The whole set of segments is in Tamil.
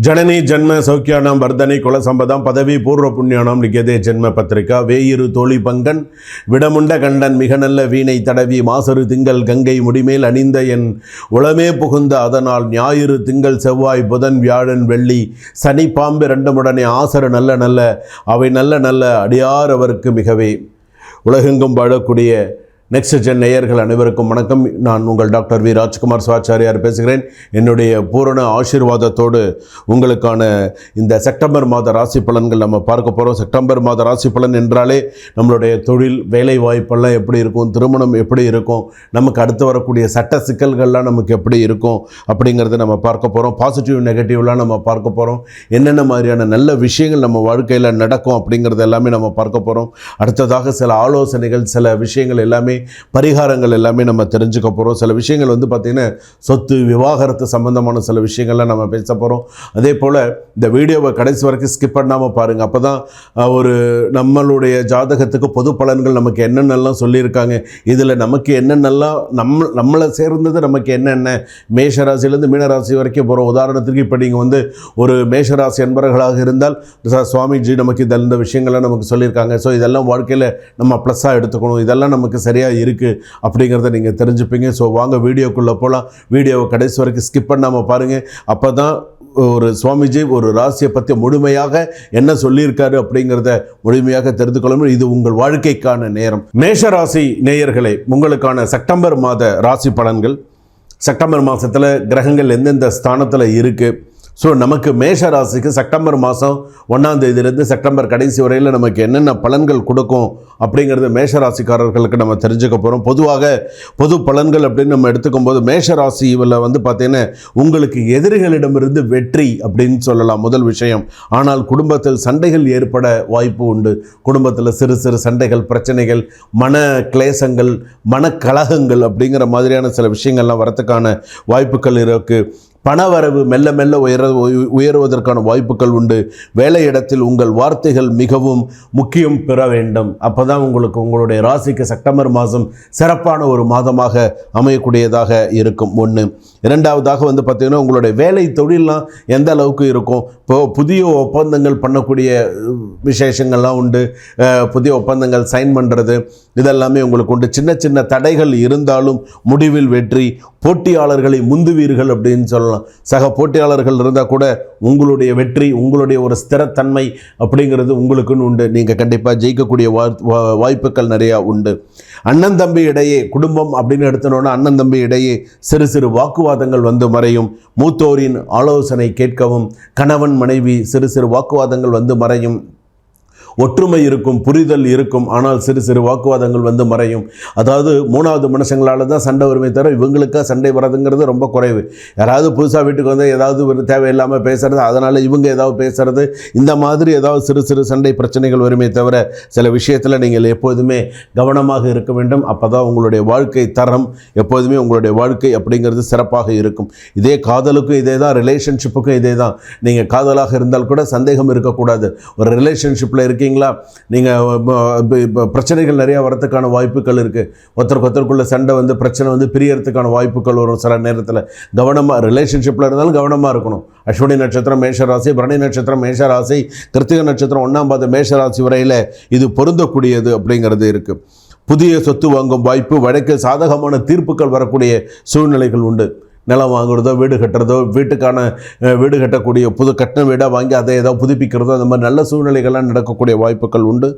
ஜனனி ஜென்ம சௌக்கியானாம் வர்தனை குலசம்பதம் பதவி பூர்வ புண்ணியானாம் லிகதே ஜென்ம பத்திரிகா வேயிரு தோழி பங்கன் விடமுண்ட கண்டன் மிக நல்ல வீணை தடவி மாசரு திங்கள் கங்கை முடிமேல் அணிந்த என் உளமே புகுந்த அதனால் ஞாயிறு திங்கள் செவ்வாய் புதன் வியாழன் வெள்ளி சனி பாம்பு ரெண்டுமுடனே ஆசரு நல்ல நல்ல அவை நல்ல நல்ல அடியார் அவருக்கு மிகவே. உலகெங்கும் வாழக்கூடிய நெக்ஸ்ட் ஜென் நேயர்கள் அனைவருக்கும் வணக்கம். நான் உங்கள் டாக்டர் வி. ராஜ்குமார் சிவாச்சாரியார் பேசுகிறேன். என்னுடைய பூரண ஆசீர்வாதத்தோடு உங்களுக்கான இந்த செப்டம்பர் மாத ராசி பலன்கள் நம்ம பார்க்க போகிறோம் செப்டம்பர் மாத ராசி பலன் என்றாலே நம்மளுடைய தொழில் வேலை வாய்ப்பெல்லாம் எப்படி இருக்கும்? திருமணம் எப்படி இருக்கும்? நமக்கு அடுத்து வரக்கூடிய சட்ட சிக்கல்கள்லாம் நமக்கு எப்படி இருக்கும்? அப்படிங்கிறத நம்ம பார்க்க போகிறோம் பாசிட்டிவ் நெகட்டிவ்லாம் நம்ம பார்க்க போகிறோம் என்னென்ன மாதிரியான நல்ல விஷயங்கள் நம்ம வாழ்க்கையில் நடக்கும் அப்படிங்கிறது எல்லாமே நம்ம பார்க்க போகிறோம் அடுத்ததாக சில ஆலோசனைகள் சில விஷயங்கள் எல்லாமே பரிகாரங்கள் எல்லாமே நம்ம தெரிஞ்சுக்க போகிறோம் சில விஷயங்கள் வந்து பார்த்திங்கன்னா சொத்து விவாகரத்து சம்மந்தமான சில விஷயங்கள்லாம் நம்ம பேச போகிறோம் அதே போல் இந்த வீடியோவை கடைசி வரைக்கும் ஸ்கிப் பண்ணாமல் பாருங்கள் அப்போ தான் ஒரு நம்மளுடைய ஜாதகத்துக்கு பொது பலன்கள் நமக்கு என்னென்னலாம் சொல்லியிருக்காங்க. இதில் நமக்கு என்னென்னலாம் நம்ம நம்மளை சேர்ந்தது நமக்கு என்னென்ன? மேஷராசிலேருந்து மீனராசி வரைக்கும் போகிறோம் உதாரணத்துக்கு இப்போ நீங்கள் வந்து ஒரு மேஷராசி என்பவர்களாக இருந்தால் சுவாமிஜி நமக்கு இந்த விஷயங்கள்லாம் நமக்கு சொல்லியிருக்காங்க. ஸோ இதெல்லாம் வாழ்க்கையில் நம்ம ப்ளஸ்ஸாக எடுத்துக்கணும். இதெல்லாம் நமக்கு சரியாக இருக்குது அப்படிங்கிறத நீங்கள் தெரிஞ்சுப்பீங்க. ஸோ வாங்க வீடியோக்குள்ளே போகலாம் வீடியோவை கடைசி வரைக்கும் ஸ்கிப் பண்ணாமல் பாருங்கள் அப்போ தான் ஒரு சுவாமிஜி ஒரு ராசியை பற்றி முழுமையாக என்ன சொல்லியிருக்காரு அப்படிங்கிறத முழுமையாக தெரிந்து கொள்ள இது உங்கள் வாழ்க்கைக்கான நேரம். மேஷ ராசி நேயர்களே உங்களுக்கான செப்டம்பர் மாத ராசி பலன்கள். செப்டம்பர் மாதத்தில் கிரகங்கள் எந்தெந்த ஸ்தானத்தில் இருக்குது ஸோ நமக்கு மேஷ ராசிக்கு செப்டம்பர் மாதம் ஒன்றாம் தேதியிலேருந்து செப்டம்பர் கடைசி வரையில் நமக்கு என்னென்ன பலன்கள் கொடுக்கும் அப்படிங்கிறது மேஷ ராசிக்காரர்களுக்கு நம்ம தெரிஞ்சுக்க போகிறோம் பொதுவாக பொது பலன்கள் அப்படின்னு நம்ம எடுத்துக்கும் போது மேஷ ராசியில் வந்து பார்த்திங்கன்னா உங்களுக்கு எதிரிகளிடமிருந்து வெற்றி அப்படின்னு சொல்லலாம் முதல் விஷயம். ஆனால் குடும்பத்தில் சண்டைகள் ஏற்பட வாய்ப்பு உண்டு. குடும்பத்தில் சிறு சிறு சண்டைகள் பிரச்சனைகள் மன கிளேசங்கள் மனக்கலகங்கள் அப்படிங்கிற மாதிரியான சில விஷயங்கள்லாம் வரத்துக்கான வாய்ப்புகள் இருக்குது பணவரவு மெல்ல மெல்ல உயர உயருவதற்கான வாய்ப்புகள் உண்டு. வேலையிடத்தில் உங்கள் வார்த்தைகள் மிகவும் முக்கியம் பெற வேண்டும். அப்போ தான் உங்களுக்கு உங்களுடைய ராசிக்கு செப்டம்பர் மாதம் சிறப்பான ஒரு மாதமாக அமையக்கூடியதாக இருக்கும். ஒன்று இரண்டாவதாக வந்து பார்த்திங்கன்னா உங்களுடைய வேலை தொழிலெலாம் எந்த அளவுக்கு இருக்கும்? இப்போ புதிய ஒப்பந்தங்கள் பண்ணக்கூடிய விசேஷங்கள்லாம் உண்டு. புதிய ஒப்பந்தங்கள் சைன் பண்ணுறது இதெல்லாமே உங்களுக்கு உண்டு. சின்ன சின்ன தடைகள் இருந்தாலும் முடிவில் வெற்றி. போட்டியாளர்களை முந்துவீர்கள் அப்படின்னு சொல்லலாம். சக போட்டியாளர்கள் இருந்தால் கூட உங்களுடைய வெற்றி உங்களுடைய ஒரு ஸ்திரத்தன்மை அப்படிங்கிறது உங்களுக்குன்னு உண்டு. நீங்கள் கண்டிப்பாக ஜெயிக்கக்கூடிய வா- வாய்ப்புகள் நிறையா உண்டு. அண்ணன் தம்பி இடையே குடும்பம் அப்படின்னு எடுத்தனோன்னா அண்ணன் தம்பி இடையே சிறு சிறு வாக்குவாதங்கள் வந்து மறையும். மூத்தோரின் ஆலோசனை கேட்கவும் கணவன் மனைவி சிறு சிறு வாக்குவாதங்கள் வந்து மறையும். ஒற்றுமை இருக்கும் புரிதல் இருக்கும் ஆனால் சிறு சிறு வாக்குவாதங்கள் வந்து மறையும். அதாவது மூணாவது மனுஷங்களால தான் சண்டை வருமே தவிர இவங்களுக்காக சண்டை வர்றதுங்கிறது ரொம்ப குறைவு. யாராவது புதுசாக வீட்டுக்கு வந்து ஏதாவது ஒரு தேவையில்லாமல் பேசுறது அதனால் இவங்க ஏதாவது பேசுறது இந்த மாதிரி ஏதாவது சிறு சிறு சண்டை பிரச்சனைகள் வருமே தவிர சில விஷயத்தில் நீங்கள் எப்போதுமே கவனமாக இருக்க வேண்டும். அப்போ தான் உங்களுடைய வாழ்க்கை தரம் எப்போதுமே உங்களுடைய வாழ்க்கை அப்படிங்கிறது சிறப்பாக இருக்கும். இதே காதலுக்கும் இதே தான் ரிலேஷன்ஷிப்புக்கும் இதே தான். நீங்கள் காதலாக இருந்தால் கூட சந்தேகம் இருக்கக்கூடாது. ஒரு ரிலேஷன்ஷிப்பில் இருக்கீங்களா? நீங்கள் பிரச்சனைகள் நிறையா வரத்துக்கான வாய்ப்புகள் இருக்குது ஒருத்தருக்கு ஒருத்தருக்குள்ள சண்டை வந்து பிரச்சனை வந்து பிரியறதுக்கான வாய்ப்புகள் வரும் சில நேரத்தில். கவனமாக ரிலேஷன்ஷிப்பில் இருந்தாலும் கவனமாக இருக்கணும். அஸ்வினி நட்சத்திரம் மேஷராசி பரணி நட்சத்திரம் மேஷராசி கிருத்திக நட்சத்திரம் ஒன்றாம் பாத மேஷராசி வரையில் இது பொருந்தக்கூடியது அப்படிங்கிறது இருக்குது புதிய சொத்து வாங்கும் வாய்ப்பு வழக்கு சாதகமான தீர்ப்புகள் வரக்கூடிய சூழ்நிலைகள் உண்டு. நிலம் வாங்குறதோ வீடு கட்டுறதோ வீட்டுக்கான வீடு கட்டக்கூடிய புது கட்டின வீடாக வாங்கி அதை ஏதோ புதுப்பிக்கிறதோ அந்த மாதிரி நல்ல சூழ்நிலைகள்லாம் நடக்கக்கூடிய வாய்ப்புகள் உண்டு.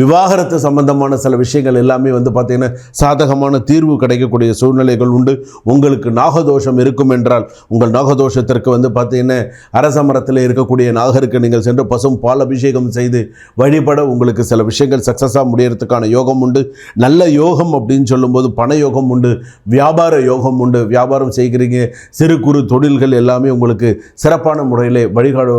விவாகரத்து சம்பந்தமான சில விஷயங்கள் எல்லாமே வந்து பார்த்திங்கன்னா சாதகமான தீர்வு கிடைக்கக்கூடிய சூழ்நிலைகள் உண்டு. உங்களுக்கு நாகதோஷம் இருக்கும் என்றால் உங்கள் நாகதோஷத்திற்கு வந்து பார்த்திங்கன்னா அரச மரத்தில் இருக்கக்கூடிய நாகருக்கு நீங்கள் சென்று பசும் பால் அபிஷேகம் செய்து வழிபட உங்களுக்கு சில விஷயங்கள் சக்ஸஸாக முடியறதுக்கான யோகம் உண்டு. நல்ல யோகம் அப்படின்னு சொல்லும்போது பண யோகம் உண்டு வியாபார யோகம் உண்டு. வியாபாரம் செய்கிறீங்க சிறு குறு தொழில்கள் எல்லாமே உங்களுக்கு சிறப்பான முறையில் வழிகாடு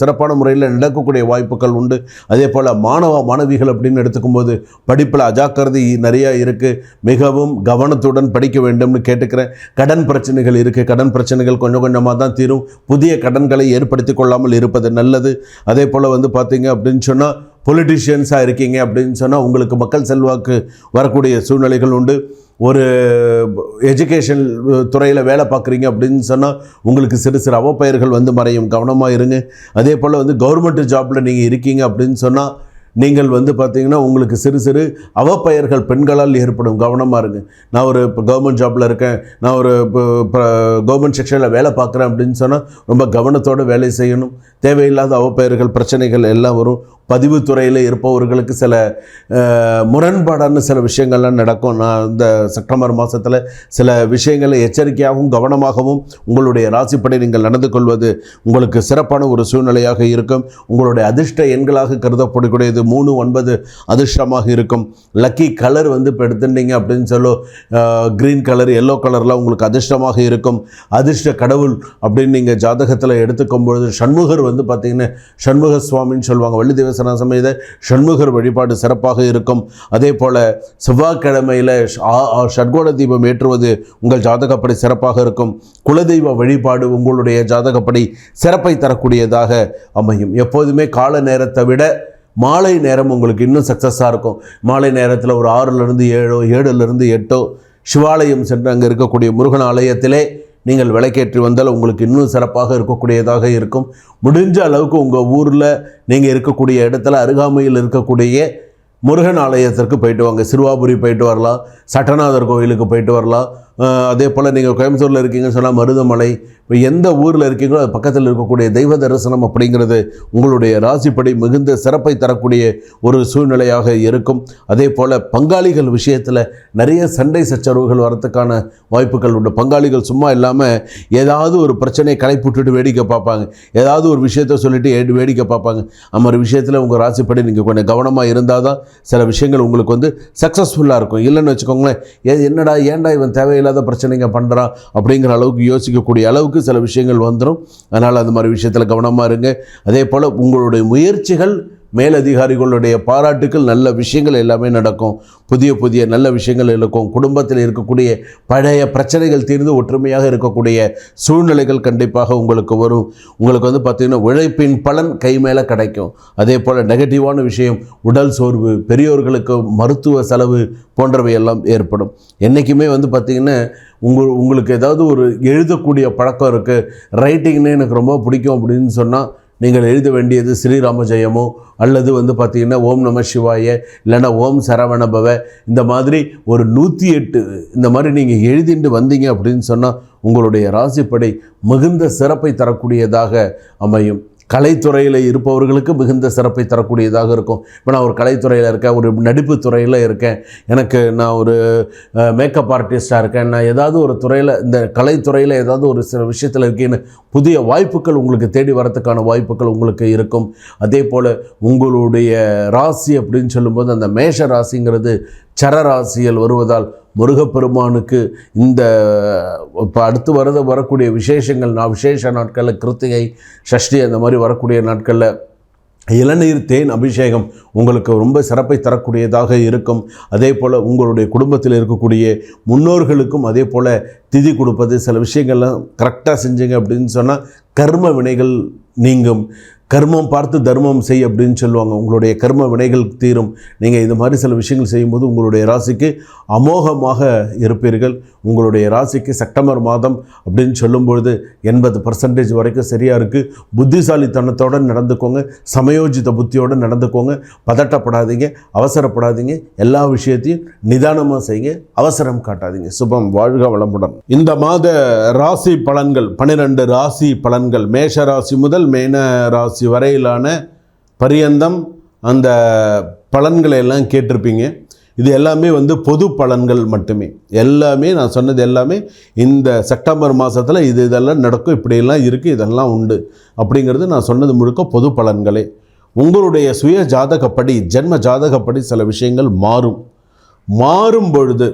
சிறப்பான முறையில் நடக்கக்கூடிய வாய்ப்புகள் உண்டு. அதே போல் மாணவ மாணவிகள் அப்படின்னு எடுத்துக்கும்போது படிப்பில் அஜாக்கிரதை நிறையா இருக்குது மிகவும் கவனத்துடன் படிக்க வேண்டும்னு கேட்டுக்கிறேன். கடன் பிரச்சனைகள் இருக்குது கடன் பிரச்சனைகள் கொஞ்சம் கொஞ்சமாக தான் தீரும். புதிய கடன்களை ஏற்படுத்தி கொள்ளாமல் இருப்பது நல்லது. அதே போல் வந்து பார்த்தீங்க அப்படின்னு சொன்னால் பொலிட்டிஷியன்ஸாக இருக்கீங்க அப்படின்னு சொன்னால் உங்களுக்கு மக்கள் செல்வாக்கு வரக்கூடிய சூழ்நிலைகள் உண்டு. ஒரு எஜுகேஷன் துறையில் வேலை பார்க்குறீங்க அப்படின்னு சொன்னால் உங்களுக்கு சிறு சிறு அவப்பெயர்கள் வந்து மறையும். கவனமாக இருங்க. அதே போல் வந்து கவர்மெண்ட் ஜாப்பில் நீங்கள் இருக்கீங்க அப்படின்னு சொன்னால் நீங்கள் வந்து பார்த்தீங்கன்னா உங்களுக்கு சிறு சிறு அவப்பெயர்கள் பெண்களால் ஏற்படும். கவனமாக இருங்க. நான் ஒரு இப்போ கவர்மெண்ட் ஜாப்பில் இருக்கேன். நான் ஒரு இப்போ கவர்மெண்ட் செக்ஷனில் வேலை பார்க்குறேன் அப்படின்னு சொன்னால் ரொம்ப கவனத்தோடு வேலை செய்யணும். தேவையில்லாத அவப்பெயர்கள் பிரச்சனைகள் எல்லாம் வரும். பதிவுத்துறையில் இருப்பவர்களுக்கு சில முரண்பாடான சில விஷயங்கள்லாம் நடக்கும். நான் இந்த செப்டம்பர் மாதத்தில் சில விஷயங்களை எச்சரிக்கையாகவும் கவனமாகவும் உங்களுடைய ராசிப்படி நீங்கள் நடந்து கொள்வது உங்களுக்கு சிறப்பான ஒரு சூழ்நிலையாக இருக்கும். உங்களுடைய அதிர்ஷ்ட எண்களாக கருதப்படக்கூடியது மூணு ஒன்பது அதிர்ஷ்டமாக இருக்கும். லக்கி கலர் வந்து இப்போ எடுத்துட்டீங்க அப்படின்னு சொல்லோ க்ரீன் கலர் எல்லோ கலர்லாம் உங்களுக்கு அதிர்ஷ்டமாக இருக்கும். அதிர்ஷ்ட கடவுள் அப்படின்னு நீங்கள் ஜாதகத்தில் எடுத்துக்கும் பொழுது சண்முகர் வந்து பார்த்தீங்கன்னா சண்முக சுவாமின்னு சொல்லுவாங்க வள்ளி தேவசன சமேத வழிபாடு சிறப்பாக இருக்கும். அதே போல் செவ்வாய்க்கிழமையில் ஷட்கோண தீபம் ஏற்றுவது உங்கள் ஜாதகப்படி சிறப்பாக இருக்கும். குலதெய்வ வழிபாடு உங்களுடைய ஜாதகப்படி சிறப்பை தரக்கூடியதாக அமையும். எப்போதுமே கால நேரத்தை விட மாலை நேரம் உங்களுக்கு இன்னும் சக்ஸஸாக இருக்கும். மாலை நேரத்தில் ஒரு ஆறுலேருந்து ஏழோ ஏழுலேருந்து எட்டோ சிவாலயம் சென்று அங்கே இருக்கக்கூடிய முருகன் ஆலயத்திலே நீங்கள் விளக்கேற்றி வந்தால் உங்களுக்கு இன்னும் சிறப்பாக இருக்கக்கூடியதாக இருக்கும். முடிஞ்ச அளவுக்கு உங்கள் ஊரில் நீங்கள் இருக்கக்கூடிய இடத்துல அருகாமையில் இருக்கக்கூடிய முருகன் ஆலயத்திற்கு போயிட்டு வாங்க. சிறுவாபுரி போயிட்டு வரலாம். சட்டநாதர் கோயிலுக்கு போயிட்டு வரலாம். அதே போல் நீங்கள் கோயம்புத்தூரில் இருக்கீங்கன்னு சொன்னால் மருதமலை இப்போ எந்த ஊரில் இருக்கீங்களோ அது பக்கத்தில் இருக்கக்கூடிய தெய்வ தரிசனம் அப்படிங்கிறது உங்களுடைய ராசிப்படி மிகுந்த சிறப்பை தரக்கூடிய ஒரு சூழ்நிலையாக இருக்கும். அதே போல் பங்காளிகள் விஷயத்தில் நிறைய சண்டை சச்சரவுகள் வரத்துக்கான வாய்ப்புகள் உண்டு. பங்காளிகள் சும்மா இல்லாமல் ஏதாவது ஒரு பிரச்சனையை களைப்புட்டுட்டு வேடிக்கை பார்ப்பாங்க. ஏதாவது ஒரு விஷயத்த சொல்லிட்டு வேடிக்கை பார்ப்பாங்க. அந்த ஒரு விஷயத்தில் உங்கள் ராசிப்படி நீங்கள் கொஞ்சம் கவனமாக இருந்தால் தான் சில விஷயங்கள் உங்களுக்கு வந்து சக்ஸஸ்ஃபுல்லாக இருக்கும். இல்லைன்னு வச்சுக்கோங்களேன் என்னடா ஏன்டா இவன் தேவையில்லை தேவையில்லாத பிரச்சனைங்க பண்ணுறான் அப்படிங்கிற அளவுக்கு யோசிக்கக்கூடிய அளவுக்கு சில விஷயங்கள் வந்துடும் அதனால் அந்த மாதிரி விஷயத்தில் கவனமாக இருங்க. அதே போல் உங்களுடைய முயற்சிகள் மேலதிகாரிகளுடைய பாராட்டுக்கள் நல்ல விஷயங்கள் எல்லாமே நடக்கும். புதிய புதிய நல்ல விஷயங்கள் இருக்கும். குடும்பத்தில் இருக்கக்கூடிய பழைய பிரச்சனைகள் தீர்ந்து ஒற்றுமையாக இருக்கக்கூடிய சூழ்நிலைகள் கண்டிப்பாக உங்களுக்கு வரும். உங்களுக்கு வந்து பார்த்திங்கன்னா உழைப்பின் பலன் கை மேலே கிடைக்கும். அதே போல் நெகட்டிவான விஷயம் உடல் சோர்வு பெரியோர்களுக்கு மருத்துவ செலவு போன்றவை எல்லாம் ஏற்படும். என்றைக்குமே வந்து பார்த்திங்கன்னா உங்கள் உங்களுக்கு ஏதாவது ஒரு எழுதக்கூடிய பழக்கம் இருக்குது ரைட்டிங்னு எனக்கு ரொம்ப பிடிக்கும் அப்படின்னு சொன்னால் நீங்கள் எழுத வேண்டியது ஸ்ரீராம ஜெயமோ அல்லது வந்து பார்த்தீங்கன்னா ஓம் நம சிவாய இல்லைன்னா ஓம் சரவணபவ இந்த மாதிரி ஒரு நூற்றி எட்டு இந்த மாதிரி நீங்கள் எழுதிட்டு வந்தீங்க அப்படின்னு சொன்னால் உங்களுடைய ராசிப்படை மிகுந்த சிறப்பை தரக்கூடியதாக அமையும். கலைத்துறையில் இருப்பவர்களுக்கு மிகுந்த சிறப்பை தரக்கூடியதாக இருக்கும். இப்போ நான் ஒரு கலைத்துறையில் இருக்கேன் ஒரு நடிப்பு துறையில் இருக்கேன். எனக்கு நான் ஒரு மேக்கப் ஆர்டிஸ்ட்டாக இருக்கேன். நான் ஏதாவது ஒரு துறையில் இந்த கலைத்துறையில் ஏதாவது ஒரு சில விஷயத்தில் இருக்கேன்னு புதிய வாய்ப்புகள் உங்களுக்கு தேடி வரத்துக்கான வாய்ப்புகள் உங்களுக்கு இருக்கும். அதே போல் உங்களுடைய ராசி அப்படின்னு சொல்லும்போது அந்த மேஷ ராசிங்கிறது சரராசியில் வருவதால் முருகப்பெருமானுக்கு இந்த இப்போ அடுத்து வரது வரக்கூடிய விசேஷங்கள் நான் விசேஷ நாட்களில் கிருத்திகை சஷ்டி அந்த மாதிரி வரக்கூடிய நாட்களில் இளநீர் தேன் அபிஷேகம் உங்களுக்கு ரொம்ப சிறப்பை தரக்கூடியதாக இருக்கும். அதே போல் உங்களுடைய குடும்பத்தில் இருக்கக்கூடிய முன்னோர்களுக்கும் அதே போல் திதி கொடுப்பது. சில விஷயங்கள்லாம் கரெக்டாக செஞ்சீங்க அப்படின்னு சொன்னால் கர்ம வினைகள் நீங்கும். கர்மம் பார்த்து தர்மம் செய் அப்படின்னு சொல்லுவாங்க. உங்களுடைய கர்ம வினைகள் தீரும். நீங்கள் இது மாதிரி சில விஷயங்கள் செய்யும்போது உங்களுடைய ராசிக்கு அமோகமாக இருப்பீர்கள். உங்களுடைய ராசிக்கு செப்டம்பர் மாதம் அப்படின்னு சொல்லும்பொழுது எண்பது பர்சன்டேஜ் வரைக்கும் சரியாக இருக்குது புத்திசாலித்தனத்தோடு நடந்துக்கோங்க. சமயோஜித புத்தியோடு நடந்துக்கோங்க. பதட்டப்படாதீங்க. அவசரப்படாதீங்க. எல்லா விஷயத்தையும் நிதானமாக செய்யுங்க. அவசரம் காட்டாதீங்க. சுபம் வாழ்க வளமுடன். இந்த மாத ராசி பலன்கள் பன்னிரெண்டு ராசி பலன்கள் மேஷ ராசி முதல் மேன ராசி வரையிலான பரியந்தம் அந்த பலன்களை எல்லாம் கேட்டிருப்பீங்க. இது எல்லாமே வந்து பொது பலன்கள் மட்டுமே. எல்லாமே நான் சொன்னது எல்லாமே இந்த செப்டம்பர் மாதத்தில் இது இதெல்லாம் நடக்கும் இப்படியெல்லாம் இருக்குது இதெல்லாம் உண்டு அப்படிங்கிறது நான் சொன்னது முழுக்க பொது பலன்களே. உங்களுடைய சுய ஜாதகப்படி ஜென்ம ஜாதகப்படி சில விஷயங்கள் மாறும். மாறும் பொழுது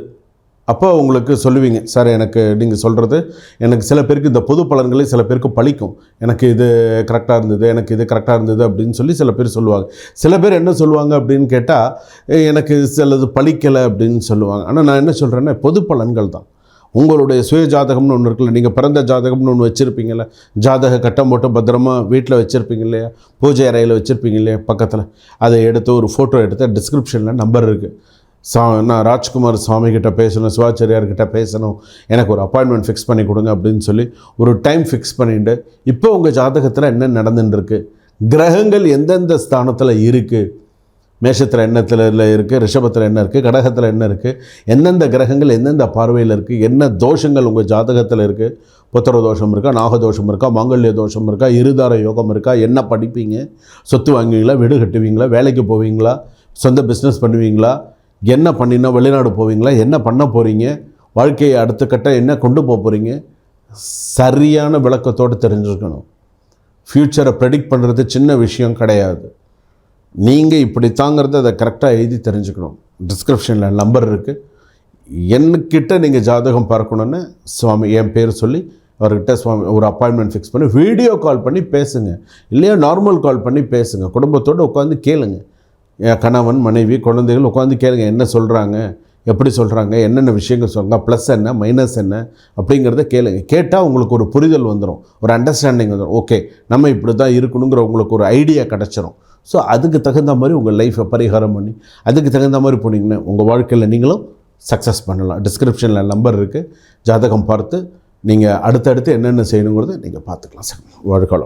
அப்போ உங்களுக்கு சொல்லுவீங்க சார் எனக்கு நீங்கள் சொல்கிறது எனக்கு சில பேருக்கு இந்த பொது பலன்களே சில பேருக்கு பழிக்கும். எனக்கு இது கரெக்டாக இருந்தது எனக்கு இது கரெக்டாக இருந்தது அப்படின்னு சொல்லி சில பேர் சொல்லுவாங்க. சில பேர் என்ன சொல்லுவாங்க அப்படின்னு கேட்டால் எனக்கு சிலது பழிக்கலை அப்படின்னு சொல்லுவாங்க. ஆனால் நான் என்ன சொல்கிறேன்னா பொது பலன்கள் தான். உங்களுடைய சுய ஜாதகம்னு ஒன்று இருக்குல்ல நீங்கள் பிறந்த ஜாதகம்னு ஒன்று வச்சுருப்பீங்கள ஜாதக கட்டம் போட்டு பத்திரமா வீட்டில் வச்சுருப்பீங்க இல்லையா பூஜை அறையில் வச்சுருப்பீங்க இல்லையா பக்கத்தில். அதை எடுத்து ஒரு ஃபோட்டோ எடுத்து டிஸ்கிரிப்ஷனில் நம்பர் இருக்குது சா நான் ராஜ்குமார் சுவாமி கிட்ட பேசணும் சிவாச்சாரியார்கிட்ட பேசணும் எனக்கு ஒரு அப்பாயின்மெண்ட் ஃபிக்ஸ் பண்ணி கொடுங்க அப்படின்னு சொல்லி ஒரு டைம் ஃபிக்ஸ் பண்ணிட்டு இப்போ உங்கள் ஜாதகத்தில் என்ன நடந்துட்டுருக்கு கிரகங்கள் எந்தெந்த ஸ்தானத்தில் இருக்குது மேஷத்தில் என்னத்தில் இருக்குது ரிஷபத்தில் என்ன இருக்குது கடகத்தில் என்ன இருக்குது எந்தெந்த கிரகங்கள் எந்தெந்த பார்வையில் இருக்குது என்ன தோஷங்கள் உங்கள் ஜாதகத்தில் இருக்குது புத்திர தோஷம் இருக்கா நாகதோஷம் இருக்கா மாங்கல்ய தோஷம் இருக்கா இருதார யோகம் இருக்கா என்ன படிப்பீங்க? சொத்து வாங்குவீங்களா வீடு கட்டுவீங்களா வேலைக்கு போவீங்களா சொந்த பிஸ்னஸ் பண்ணுவீங்களா என்ன பண்ணினா வெளிநாடு போவீங்களா? என்ன பண்ண போகிறீங்க வாழ்க்கையை அடுத்த கட்டம் என்ன கொண்டு போக போகிறீங்க சரியான விளக்கத்தோடு தெரிஞ்சுருக்கணும். ஃப்யூச்சரை ப்ரெடிக்ட் பண்ணுறது சின்ன விஷயம் கிடையாது. நீங்கள் இப்படி தாங்கிறத அதை கரெக்டாக எழுதி தெரிஞ்சுக்கணும். டிஸ்கிரிப்ஷனில் நம்பர் இருக்குது என்கிட்ட நீங்கள் ஜாதகம் பார்க்கணுன்னு சுவாமி என் பேர் சொல்லி அவர்கிட்ட சுவாமி ஒரு அப்பாயின்மெண்ட் ஃபிக்ஸ் பண்ணி வீடியோ கால் பண்ணி பேசுங்க. இல்லையா நார்மல் கால் பண்ணி பேசுங்க. குடும்பத்தோடு உட்காந்து கேளுங்க. கணவன் மனைவி குழந்தைகள் உட்காந்து கேளுங்க என்ன சொல்கிறாங்க எப்படி சொல்கிறாங்க என்னென்ன விஷயங்கள் சொல்கிறாங்க ப்ளஸ் என்ன மைனஸ் என்ன அப்படிங்கிறத கேளுங்க. கேட்டால் உங்களுக்கு ஒரு புரிதல் வந்துடும் ஒரு அண்டர்ஸ்டாண்டிங் வந்துடும் ஓகே நம்ம இப்படி தான் இருக்கணுங்கிற உங்களுக்கு ஒரு ஐடியா கிடச்சிரும். ஸோ அதுக்கு தகுந்த மாதிரி உங்கள் லைஃப்பை பரிகாரம் பண்ணி அதுக்கு தகுந்த மாதிரி போனீங்கன்னா உங்கள் வாழ்க்கையில் நீங்களும் சக்ஸஸ் பண்ணலாம். டிஸ்கிரிப்ஷனில் நம்பர் இருக்குது ஜாதகம் பார்த்து நீங்கள் அடுத்தடுத்து என்னென்ன செய்யணுங்கிறத நீங்கள் பார்த்துக்கலாம். சார் வாழ்க்கை